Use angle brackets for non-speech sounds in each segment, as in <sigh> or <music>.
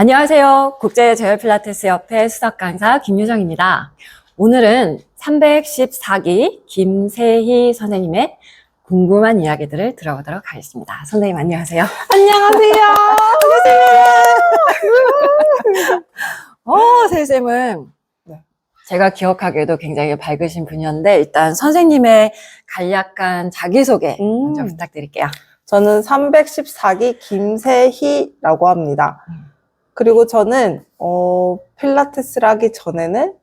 안녕하세요. 국제재활필라테스협회 수석 강사 김유정입니다. 오늘은 314기 김세희 선생님의 궁금한 이야기들을 들어보도록 하겠습니다. 선생님 안녕하세요. 안녕하세요. <laughs> 어, 세쌤은 네. 제가 기억하기에도 굉장히 밝으신 분이었는데 일단 선생님의 간략한 자기소개 음. 먼저 부탁드릴게요. 저는 314기 김세희라고 합니다. 음. 그리고 저는 어, 필라테스를 하기 전에는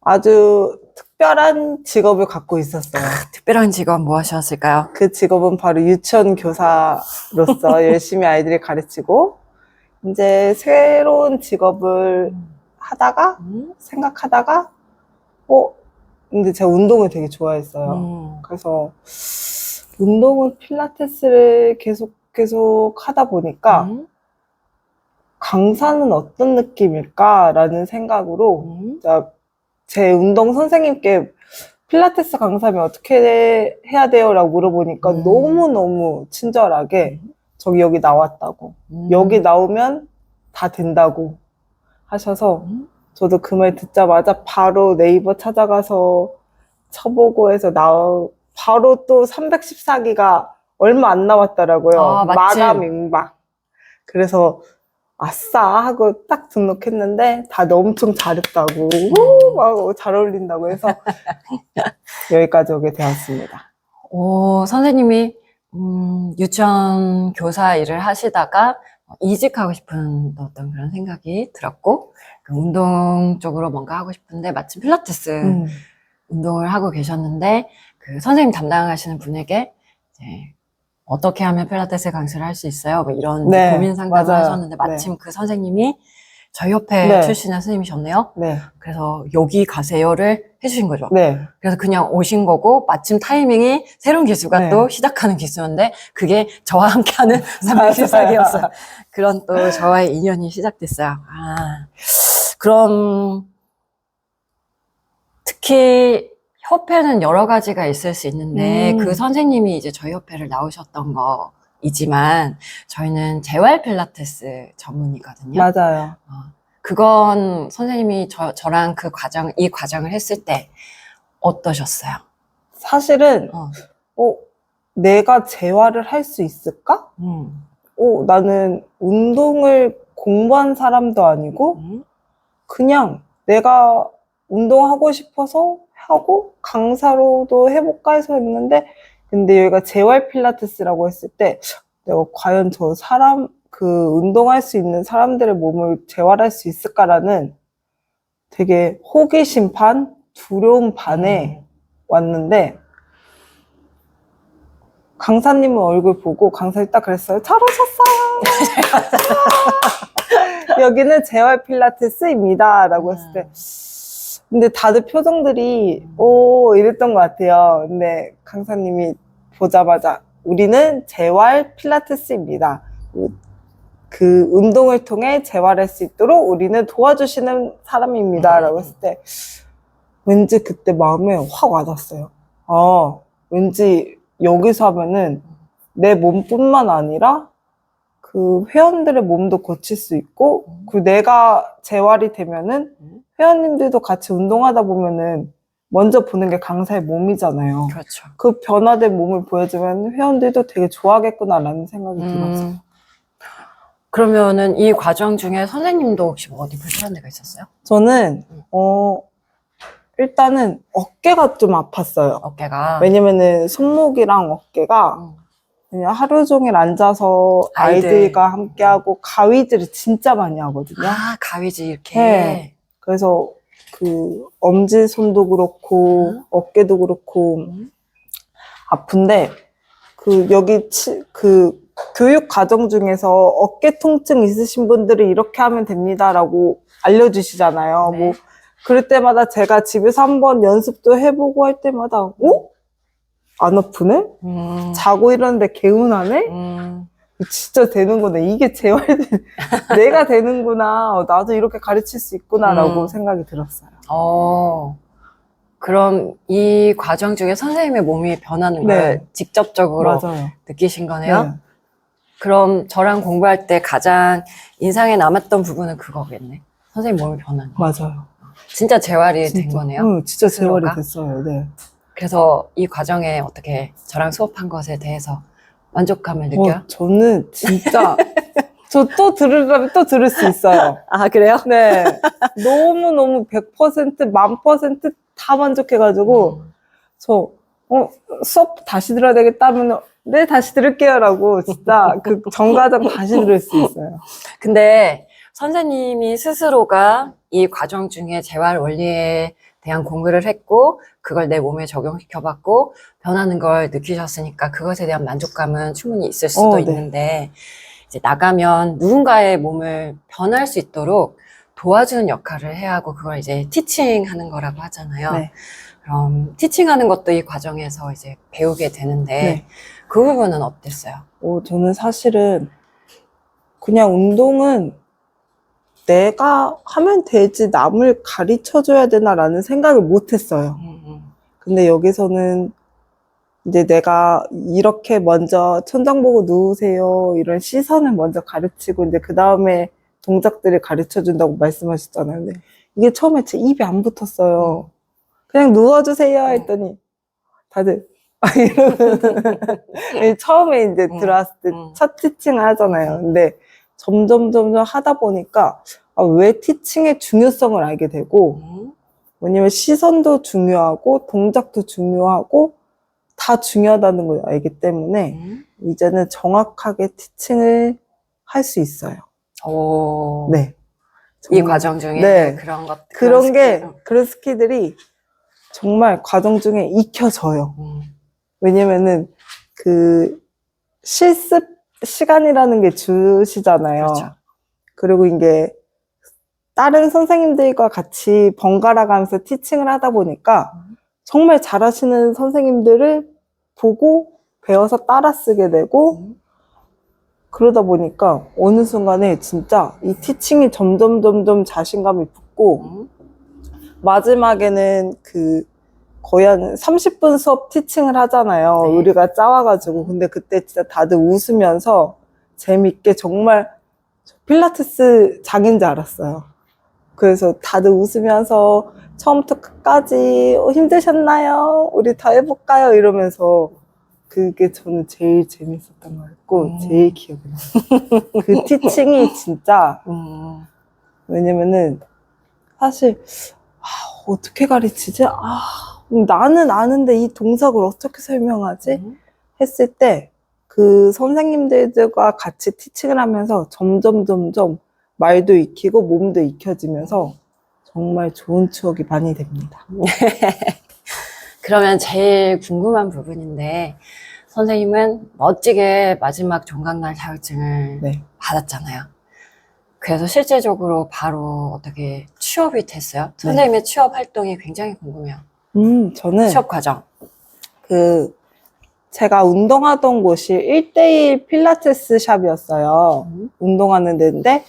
아주 특별한 직업을 갖고 있었어요. 특별한 직업 무엇이었을까요? 그 직업은 바로 유치원 교사로서 <laughs> 열심히 아이들을 가르치고 이제 새로운 직업을 하다가 음. 생각하다가 어 근데 제가 운동을 되게 좋아했어요. 음. 그래서 운동은 필라테스를 계속 계속 하다 보니까 음. 강사는 어떤 느낌일까라는 생각으로 음. 제 운동 선생님께 필라테스 강사면 어떻게 해야 돼요? 라고 물어보니까 음. 너무너무 친절하게 저기 여기 나왔다고 음. 여기 나오면 다 된다고 하셔서 음. 저도 그 말 듣자마자 바로 네이버 찾아가서 쳐보고 해서 나 바로 또 314기가 얼마 안 남았더라고요. 아. 마감 임박. 그래서 아싸 하고 딱 등록했는데 다들 엄청 잘했다고 우, 막 잘 어울린다고 해서 <laughs> 여기까지 오게 되었습니다. 오, 선생님이 음, 유치원 교사 일을 하시다가 이직하고 싶은 어떤 그런 생각이 들었고 그 운동 쪽으로 뭔가 하고 싶은데 마침 필라테스 음. 운동을 하고 계셨는데 그 선생님 담당하시는 분에게 이제 어떻게 하면 필라테스 강습을 할수 있어요? 뭐 이런 네, 고민 상담을 맞아요. 하셨는데 마침 그 선생님이 저희 협회 네. 출신의 선생님이셨네요. 네, 그래서 여기 가세요를 해주신 거죠. 네, 그래서 그냥 오신 거고 마침 타이밍이 새로운 기수가 네. 또 시작하는 기수였는데 그게 저와 함께하는 <laughs> 314기였어요. 그런 또 저와의 인연이 시작됐어요. 아, 그럼 특히 협회는 여러 가지가 있을 수 있는데 음. 그 선생님이 이제 저희 협회를 나오셨던 거이지만 저희는 재활 필라테스 전문이거든요. 맞아요. 그건 선생님이 저, 저랑 그 과정, 이 과정을 했을 때 어떠셨어요? 사실은 어. 어, 내가 재활을 할 수 있을까? 음. 어, 나는 운동을 공부한 사람도 아니고 음. 그냥 내가 운동하고 싶어서 하고 강사로도 해볼까 해서 했는데 근데 여기가 재활 필라테스라고 했을 때 내가 과연 저 사람 그 운동할 수 있는 사람들의 몸을 재활할 수 있을까라는 되게 호기심 반 두려움 반에 왔는데 강사님은 얼굴 보고 강사님 딱 그랬어요. 잘 오셨어요. <laughs> 여기는 재활 필라테스입니다. 라고 했을 때 근데 다들 표정들이 오 이랬던 것 같아요. 근데 강사님이 보자마자 우리는 재활 필라테스입니다. 그 운동을 통해 재활할 수 있도록 우리는 도와주시는 사람입니다. 라고 했을 때 왠지 그때 마음에 확 와닿았어요. 아, 왠지 여기서 하면은 내 몸뿐만 아니라 그 회원들의 몸도 고칠 수 있고 그 내가 재활이 되면은 회원님들도 같이 운동하다 보면은 먼저 보는 게 강사의 몸이잖아요. 그렇죠. 그 변화된 몸을 보여주면 회원들도 되게 좋아하겠구나라는 생각이 들었어요. 음. 그러면은 이 과정 중에 선생님도 혹시 뭐 어디 불편한 데가 있었어요? 저는 음. 어 일단은 어깨가 좀 아팠어요. 어깨가. 왜냐면은 손목이랑 어깨가 음. 그냥 하루 종일 앉아서 아이들. 아이들과 함께하고 가위질을 진짜 많이 하거든요. 아, 가위지 이렇게. 네. 그래서 그 엄지 손도 그렇고 음. 어깨도 그렇고 음. 아픈데 그 여기 치, 그 교육 과정 중에서 어깨 통증 있으신 분들은 이렇게 하면 됩니다라고 알려주시잖아요. 네. 뭐 그럴 때마다 제가 집에서 한번 연습도 해보고 할 때마다 어? 안 아프네? 음. 자고 일어났는데 개운하네? 음. 진짜 되는구나. 이게 재활, <laughs> 내가 되는구나. 어, 나도 이렇게 가르칠 수 있구나라고 음. 생각이 들었어요. 어. 그럼 이 과정 중에 선생님의 몸이 변하는 걸 네. 직접적으로 맞아요. 느끼신 거네요? 네. 그럼 저랑 공부할 때 가장 인상에 남았던 부분은 그거겠네. 선생님 몸이 변한 거. 맞아요. 진짜 재활이 된 진짜. 거네요. 응, 진짜 재활이 스스로가? 됐어요. 네. 그래서 이 과정에 어떻게 저랑 수업한 것에 대해서 만족감을 느껴요? 어, 저는 진짜 <laughs> 저 또 들으려면 또 들을 수 있어요. 아, 그래요? 네. 너무너무 100%, 만 퍼센트 다 만족해가지고, 음. 저, 어, 수업 다시 들어야 되겠다면, 네, 다시 들을게요라고, 진짜 그 전과정 다시 들을 수 있어요. 근데 선생님이 스스로가 이 과정 중에 재활 원리에 대한 공부를 했고, 그걸 내 몸에 적용시켜 봤고, 변하는 걸 느끼셨으니까 그것에 대한 만족감은 충분히 있을 수도 어, 네. 있는데, 이제 나가면 누군가의 몸을 변할 수 있도록 도와주는 역할을 해야 하고, 그걸 이제 티칭 하는 거라고 하잖아요. 네. 그럼 티칭 하는 것도 이 과정에서 이제 배우게 되는데, 네. 그 부분은 어땠어요? 어, 저는 사실은 그냥 운동은 내가 하면 되지 남을 가르쳐 줘야 되나라는 생각을 못 했어요. 음, 음. 근데 여기서는 이제 내가 이렇게 먼저 천장 보고 누우세요. 이런 시선을 먼저 가르치고 이제 그 다음에 동작들을 가르쳐 준다고 말씀하셨잖아요. 근데 이게 처음에 제 입에 안 붙었어요. 그냥 누워주세요 했더니 다들 아, 이러면 <laughs> 처음에 이제 음, 들어왔을 때 음. 첫 티칭을 하잖아요. 근데 점점 점점 하다 보니까 아, 왜 티칭의 중요성을 알게 되고 음. 왜냐면 시선도 중요하고 동작도 중요하고 다 중요하다는 걸 알기 때문에 음. 이제는 정확하게 티칭을 할 수 있어요. 오. 네. 이 과정 중에 네. 그런 것 그런 게 스킬. 그런 스킬들이 정말 과정 중에 익혀져요. 음. 왜냐면은 그 실습 시간이라는 게 주시잖아요. 그렇죠. 그리고 이게 다른 선생님들과 같이 번갈아 가면서 티칭을 하다 보니까 음. 정말 잘하시는 선생님들을 보고 배워서 따라 쓰게 되고 음. 그러다 보니까 어느 순간에 진짜 이 티칭이 점점 점점 자신감이 붙고 음. 마지막에는 그 거의 한 30분 수업 티칭을 하잖아요. 네. 우리가 짜와가지고. 근데 그때 진짜 다들 웃으면서 재밌게 정말 필라테스 장인 줄 알았어요. 그래서 다들 웃으면서 처음부터 끝까지 어, 힘드셨나요? 우리 더 해볼까요? 이러면서 그게 저는 제일 재밌었던 거였고, 음. 제일 기억에 나요. <laughs> 그 티칭이 진짜 음. 왜냐면은 사실 아, 어떻게 가르치지? 아, 나는 아는데 이 동작을 어떻게 설명하지? 음. 했을 때 그 선생님들과 같이 티칭을 하면서 점점 점점 말도 익히고 몸도 익혀지면서 정말 좋은 추억이 많이 됩니다. <laughs> 그러면 제일 궁금한 부분인데 선생님은 멋지게 마지막 종강날 자격증을 네. 받았잖아요. 그래서 실제적으로 바로 어떻게 취업이 됐어요? 네. 선생님의 취업 활동이 굉장히 궁금해요. 음, 저는 취업 과정. 그 제가 운동하던 곳이 1대1 필라테스 샵이었어요. 음. 운동하는 데인데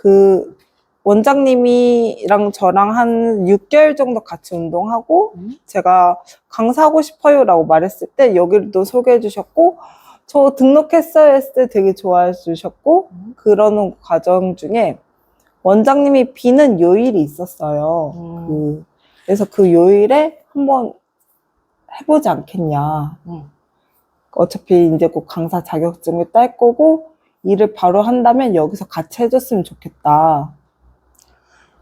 그 원장님이랑 저랑 한 6개월 정도 같이 운동하고 음. 제가 강사하고 싶어요라고 말했을 때 여기도 소개해 주셨고 저 등록했어요 했을 때 되게 좋아해 주셨고 음. 그러는 과정 중에 원장님이 비는 요일이 있었어요. 음. 그, 그래서 그 요일에 한번 해보지 않겠냐. 음. 어차피 이제 곧 강사 자격증을 딸 거고 일을 바로 한다면 여기서 같이 해줬으면 좋겠다.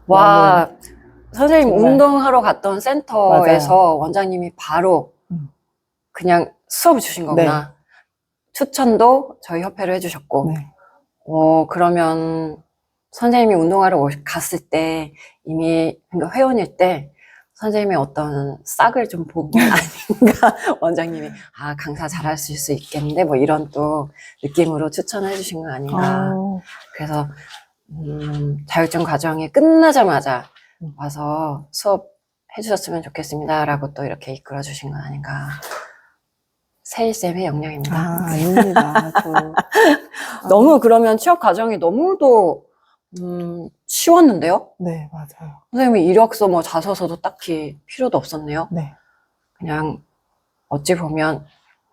와, 선생님 정말. 운동하러 갔던 센터에서 원장님이 바로 음. 그냥 수업을 주신 거구나. 추천도 저희 협회로 해주셨고. 네. 어, 그러면 선생님이 운동하러 오시- 갔을 때 이미 그러니까 회원일 때 선생님의 어떤 싹을 좀본게 <laughs> 아닌가? 원장님이 아 강사 잘하실 수 있겠는데? 뭐 이런 또 느낌으로 추천해 주신 거 아닌가? 아, 그래서 음, 자격증 과정이 끝나자마자 음. 와서 수업 해주셨으면 좋겠습니다라고 또 이렇게 이끌어 주신 건 아닌가? 세일 쌤의 역량입니다. 아, 아닙니다. 저, <laughs> 너무 그러면 취업 과정이 너무도 음, 쉬웠는데요? 네, 맞아요. 선생님이 이력서 뭐 자서서도 딱히 필요도 없었네요. 네. 그냥 어찌 보면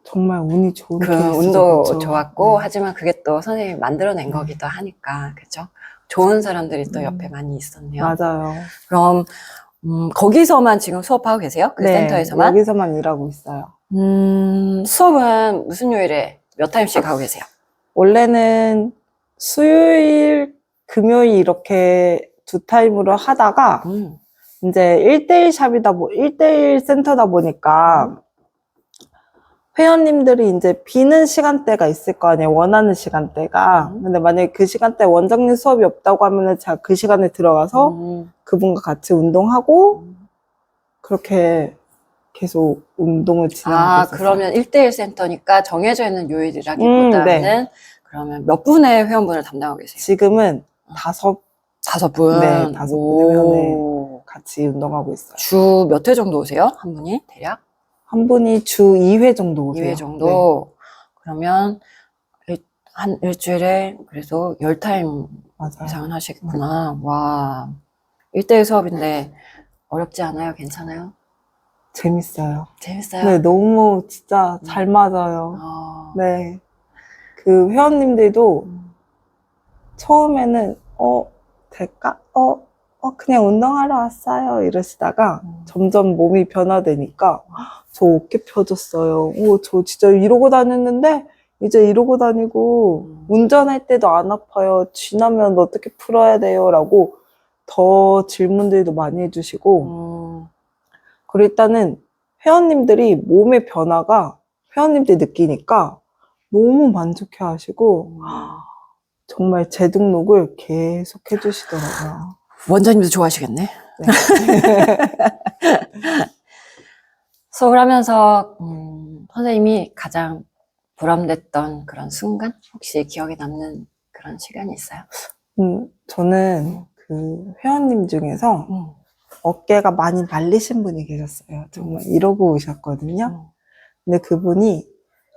정말 운이 좋은 그 케이스죠, 운도 그쵸? 좋았고 음. 하지만 그게 또 선생님이 만들어낸 음. 거기도 하니까 그죠? 좋은 사람들이 또 음. 옆에 많이 있었네요. 맞아요. 그럼 음, 거기서만 지금 수업하고 계세요? 그 네, 센터에서만? 여기서만 일하고 있어요. 음, 수업은 무슨 요일에 몇 타임씩 하고 계세요? 원래는 수요일, 금요일 이렇게 두 타임으로 하다가 음, 이제 1대1 샵이다 보, 1대1 센터다 보니까 회원님들이 이제 비는 시간대가 있을 거 아니에요. 원하는 시간대가. 음. 근데 만약에 그 시간대 원장님 수업이 없다고 하면은 제가 그 시간에 들어가서 음, 그분과 같이 운동하고 음. 그렇게 계속 운동을 진행하고 아, 있어요. 그러면 1대1 센터니까 정해져 있는 요일이라기보다는 음, 네. 그러면 몇 분의 회원분을 담당하고 계세요? 지금은 어. 다섯 다섯 분? 네, 다섯 분의 오. 같이 운동하고 있어요. 주 몇 회 정도 오세요? 한 분이? 대략? 한 분이 주 2회 정도 오세요. 2회 정도? 그러면 일- 한 일주일에 그래도 10타임 네, 맞아요. 이상은 하시겠구나. 와. 1대1 수업인데 어렵지 않아요? 괜찮아요? 재밌어요. 재밌어요? 네, 너무 진짜 음. 잘 맞아요. 어. 네. 그 회원님들도 음. 처음에는 어 될까? 어, 어 그냥 운동하러 왔어요 이러시다가 음. 점점 몸이 변화되니까 저 어깨 펴졌어요. 오, 저 진짜 이러고 다녔는데 이제 이러고 다니고 음. 운전할 때도 안 아파요. 쥐나면 어떻게 풀어야 돼요? 라고 더 질문들도 많이 해주시고 음. 그리고 일단은 회원님들이 몸의 변화가 회원님들이 느끼니까 너무 만족해 하시고 정말 재등록을 계속 해주시더라고요. 원장님도 좋아하시겠네. 네. <laughs> 수업을 하면서 음, 선생님이 가장 보람됐던 그런 순간? 혹시 기억에 남는 그런 시간이 있어요? 음, 저는 그 회원님 중에서 음. 어깨가 많이 말리신 분이 계셨어요. 정말 이러고 오셨거든요. 근데 그분이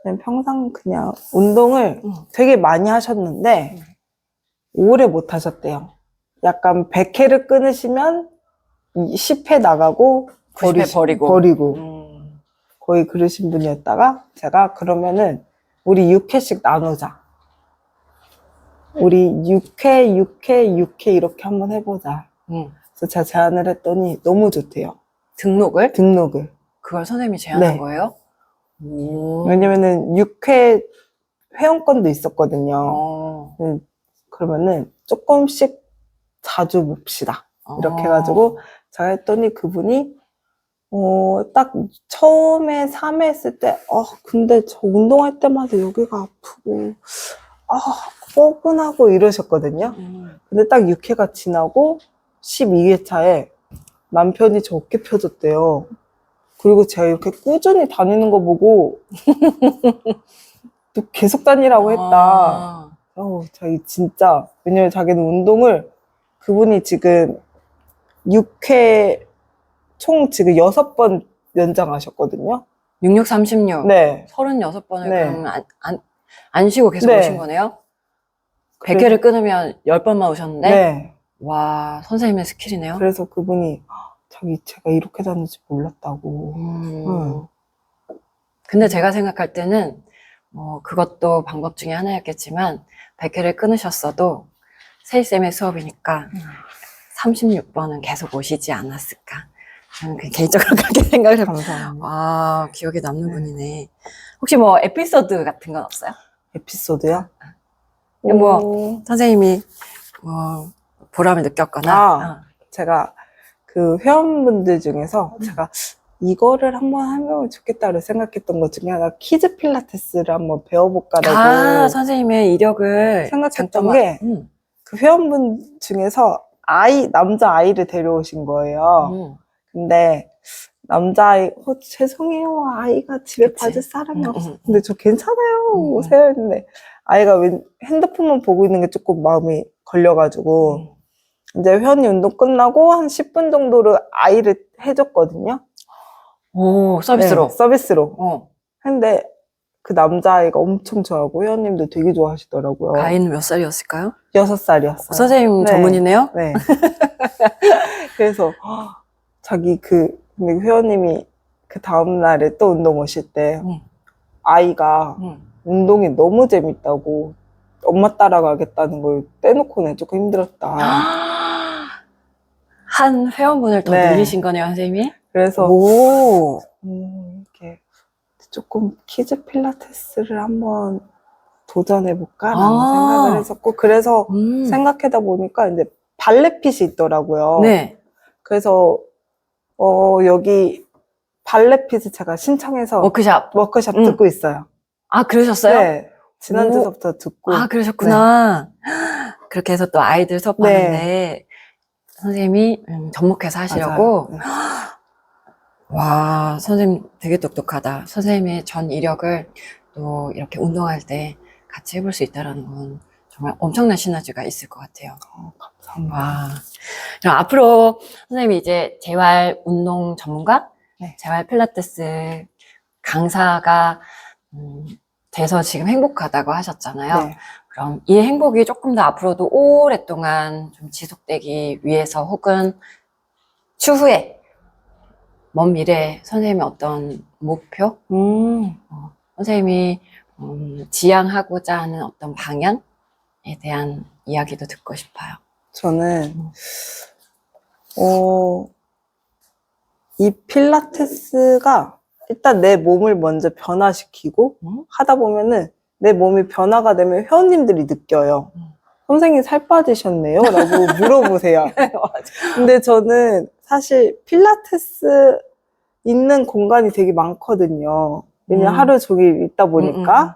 그냥 평상 그냥 운동을 음. 되게 많이 하셨는데 오래 못 하셨대요. 약간 100회를 끊으시면 10회 나가고 90회 버리시- 버리고. 버리고 음. 거의 그러신 분이었다가 제가 그러면은 우리 6회씩 나누자. 우리 6회, 6회, 6회 이렇게 한번 해보자. 음. 그래서 제가 제안을 했더니 너무 좋대요. 등록을? 등록을. 그걸 선생님이 제안한 네. 거예요? 오. 왜냐면은 6회 회원권도 있었거든요. 어. 음, 그러면은 조금씩 자주 봅시다. 이렇게 어. 해가지고 제가 했더니 그분이 어, 딱 처음에 3회 했을 때, 아, 근데 저 운동할 때마다 여기가 아프고, 아, 뻐근하고 이러셨거든요. 음. 근데 딱 6회가 지나고 12회 차에 남편이 저 어깨 펴줬대요. 그리고 제가 이렇게 꾸준히 다니는 거 보고 <laughs> 또 계속 다니라고 했다. 아. 어, 자기 진짜 왜냐면 자기는 운동을 그분이 지금 6회 총 지금 6번 연장하셨거든요. 66, 36. 네. 36번을 네. 그러면 안, 안, 안 쉬고 계속 네. 오신 거네요? 그래- 100회를 끊으면 10번만 오셨는데? 네. 와, 선생님의 스킬이네요. 그래서 그분이 "헉, 자기 제가 이렇게 다니지 몰랐다고. 음. 음. 근데 제가 생각할 때는 뭐 그것도 방법 중에 하나였겠지만 100회를 끊으셨어도 세이쌤의 수업이니까 36번은 계속 오시지 않았을까. 저는 그 개인적으로 <laughs> 그렇게 생각을 해요. 아, 기억에 남는 네. 분이네. 혹시 뭐 에피소드 같은 건 없어요? 에피소드요? 뭐, 오, 선생님이 뭐 보람을 느꼈거나. 아. 제가 그 회원분들 중에서 음. 제가 이거를 한번 하면 좋겠다고 생각했던 것 중에 하나 키즈 필라테스를 한번 배워볼까라고 아, 선생님의 이력을 생각했던. 게 음, 그 회원분 중에서 아이 남자 아이를 데려오신 거예요. 음. 근데 남자아이 어, 죄송해요 아이가 집에 그치. 봐줄 사람이 음, 없어. 음, 근데 저 괜찮아요 음. 오세요 했는데 아이가 웬 핸드폰만 보고 있는 게 조금 마음이 걸려가지고 음. 이제 회원님 운동 끝나고 한 10분 정도를 아이를 해줬거든요. 오, 서비스로. 네, 서비스로. 어. 근데 그 남자아이가 엄청 좋아하고 회원님도 되게 좋아하시더라고요. 가인은 몇 살이었을까요? 여섯 살이었어요. 선생님 네. 전문이네요? 네. <laughs> 그래서 자기 그 근데 회원님이 그 다음 날에 또 운동 오실 때 음. 아이가 음. 운동이 너무 재밌다고 엄마 따라가겠다는 걸 떼놓고는 조금 힘들었다. <gasps> 한 회원분을 더 네. 늘리신 거네요, 선생님이? 그래서 오. 음, 이렇게 조금 키즈 필라테스를 한번 도전해볼까라는 아. 생각을 했었고 그래서 음. 생각하다 보니까 이제 발레핏이 있더라고요. 네. 그래서 어 여기 발레핏을 제가 신청해서 워크샵. 워크샵 음. 듣고 있어요. 아, 그러셨어요? 네. 지난주부터 듣고 아, 그러셨구나. <gasps> 그렇게 해서 또 아이들 수업하는데 네. 선생님이 음, 접목해서 하시려고. 네. <gasps> 와, 선생님 되게 똑똑하다. 선생님의 전 이력을 또 이렇게 운동할 때 같이 해볼 수 있다는 건 정말 엄청난 시너지가 있을 것 같아요. 어, 감사합니다. 와. 그럼 앞으로 선생님이 이제 재활 운동 전문가, 네. 재활 필라테스 강사가 음, 돼서 지금 행복하다고 하셨잖아요. 네. 그럼 이 행복이 조금 더 앞으로도 오랫동안 좀 지속되기 위해서 혹은 추후에 먼 미래에 선생님의 어떤 목표, 음, 선생님이 음, 지향하고자 하는 어떤 방향에 대한 이야기도 듣고 싶어요. 저는 어, 이 필라테스가 일단 내 몸을 먼저 변화시키고 음? 하다 보면은 내 몸이 변화가 되면 회원님들이 느껴요. 음. 선생님 살 빠지셨네요? 라고 <laughs> 물어보세요. 근데 저는 사실 필라테스 있는 공간이 되게 많거든요. 왜냐면 음. 하루 종일 있다 보니까. 음, 음,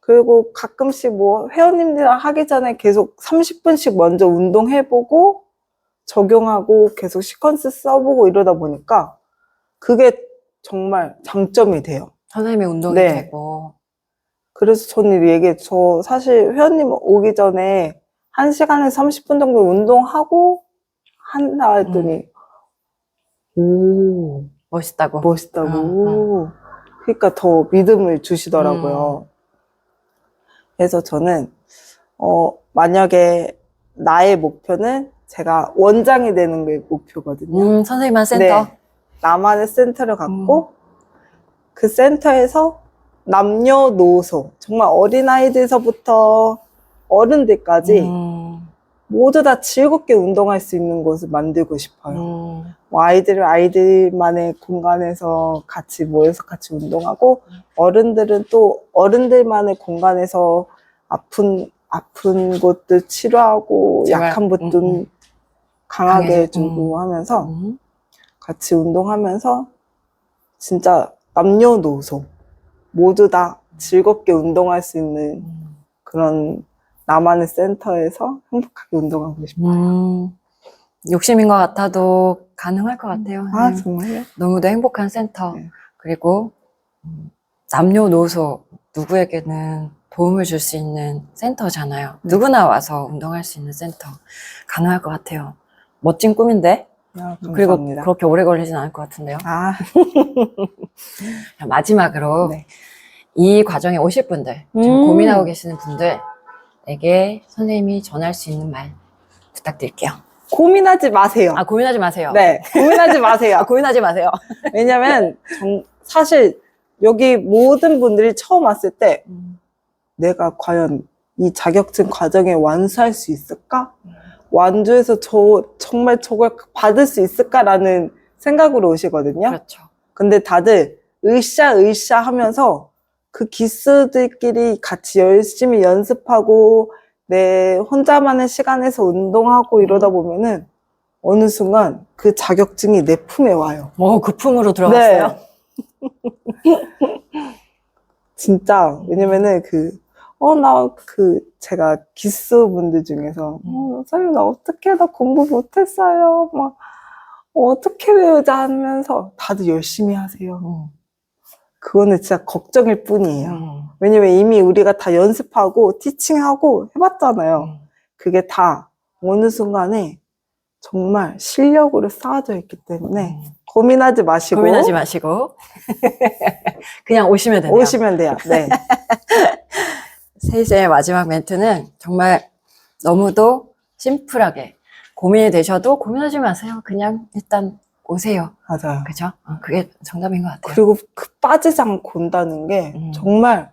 그리고 가끔씩 뭐 회원님들이랑 하기 전에 계속 30분씩 먼저 운동해보고 적용하고 계속 시퀀스 써보고 이러다 보니까 그게 정말 장점이 돼요. 선생님의 운동이 네. 되고 그래서 저는 얘기해. 저 사실 회원님 오기 전에 1시간에서 30분 정도 운동하고 한다 했더니 오 멋있다고. 멋있다고. 응, 그러니까 더 믿음을 주시더라고요. 그래서 저는 어 만약에 나의 목표는 제가 원장이 되는 게 목표거든요. 음, 선생님만 센터. 네. 나만의 센터를 갖고 그 센터에서 남녀노소 정말 어린아이들서부터 어른들까지 음, 모두 다 즐겁게 운동할 수 있는 곳을 만들고 싶어요. 음, 뭐 아이들은 아이들만의 공간에서 같이 모여서 같이 운동하고 어른들은 또 어른들만의 공간에서 아픈 아픈 곳들 치료하고 제발, 약한 곳들 음, 음. 강하게 강해서, 해주고 하면서 음. 같이 운동하면서 진짜 남녀노소 모두 다 즐겁게 운동할 수 있는 음. 그런 나만의 센터에서 행복하게 운동하고 싶어요. 음, 욕심인 것 같아도 가능할 것 같아요. 아 네. 정말요? 너무도 행복한 센터. 네. 그리고 음, 남녀노소 누구에게는 도움을 줄 수 있는 센터잖아요. 네. 누구나 와서 운동할 수 있는 센터. 가능할 것 같아요. 멋진 꿈인데? 야, 그리고 감사합니다. 그렇게 오래 걸리진 않을 것 같은데요. 아 <laughs> 자, 마지막으로 네. 이 과정에 오실 분들, 지금 음. 고민하고 계시는 분들에게 선생님이 전할 수 있는 말 부탁드릴게요. 고민하지 마세요. 아, 고민하지 마세요. 네, <laughs> 고민하지 마세요. 아, 고민하지 마세요. 왜냐면 정- 사실 여기 모든 분들이 처음 왔을 때 내가 과연 이 자격증 과정에 완수할 수 있을까? 완주해서 저 정말 저걸 받을 수 있을까라는 생각으로 오시거든요. 그렇죠. 근데 다들 으쌰 으쌰 하면서 그 기수들끼리 같이 열심히 연습하고 내 혼자만의 시간에서 운동하고 이러다 보면은 어느 순간 그 자격증이 내 품에 와요. 뭐, 급품으로 들어갔어요? 네. <laughs> 진짜 왜냐면은 그 어 나 그 제가 기수분들 중에서 어, 선생님 나 어떻게 나 공부 못했어요 막 어떻게 외우자 하면서 다들 열심히 하세요. 음. 그거는 진짜 걱정일 뿐이에요. 음. 왜냐면 이미 우리가 다 연습하고 티칭하고 해봤잖아요. 음. 그게 다 어느 순간에 정말 실력으로 쌓아져 있기 때문에 고민하지 마시고 음. 고민하지 마시고 <laughs> 그냥 오시면 되네요. 오시면 돼요. 네. <laughs> 세이제의 마지막 멘트는 정말 너무도 심플하게 고민이 되셔도 고민하지 마세요. 그냥 일단 오세요. 맞아요. 그죠? 어, 그게 정답인 것 같아요. 그리고 그 빠지지 않고 온다는 게 음. 정말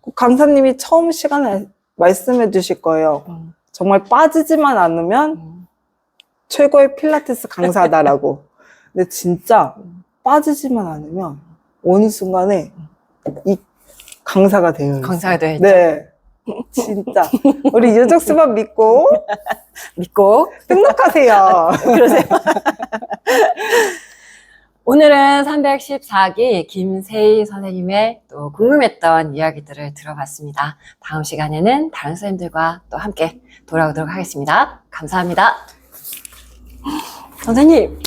꼭 강사님이 처음 시간에 말씀해 주실 거예요. 음, 정말 빠지지만 않으면 음, 최고의 필라테스 강사다라고. 근데 진짜 음. 빠지지만 않으면 어느 순간에 이 강사가 되어요. 음. 강사가 되죠. 네. <laughs> 진짜. 우리 유적수만 믿고 <laughs> 믿고 등록하세요. <laughs> 그러세요. 오늘은 314기 김세희 선생님의 또 궁금했던 이야기들을 들어봤습니다. 다음 시간에는 다른 선생님들과 또 함께 돌아오도록 하겠습니다. 감사합니다. 선생님,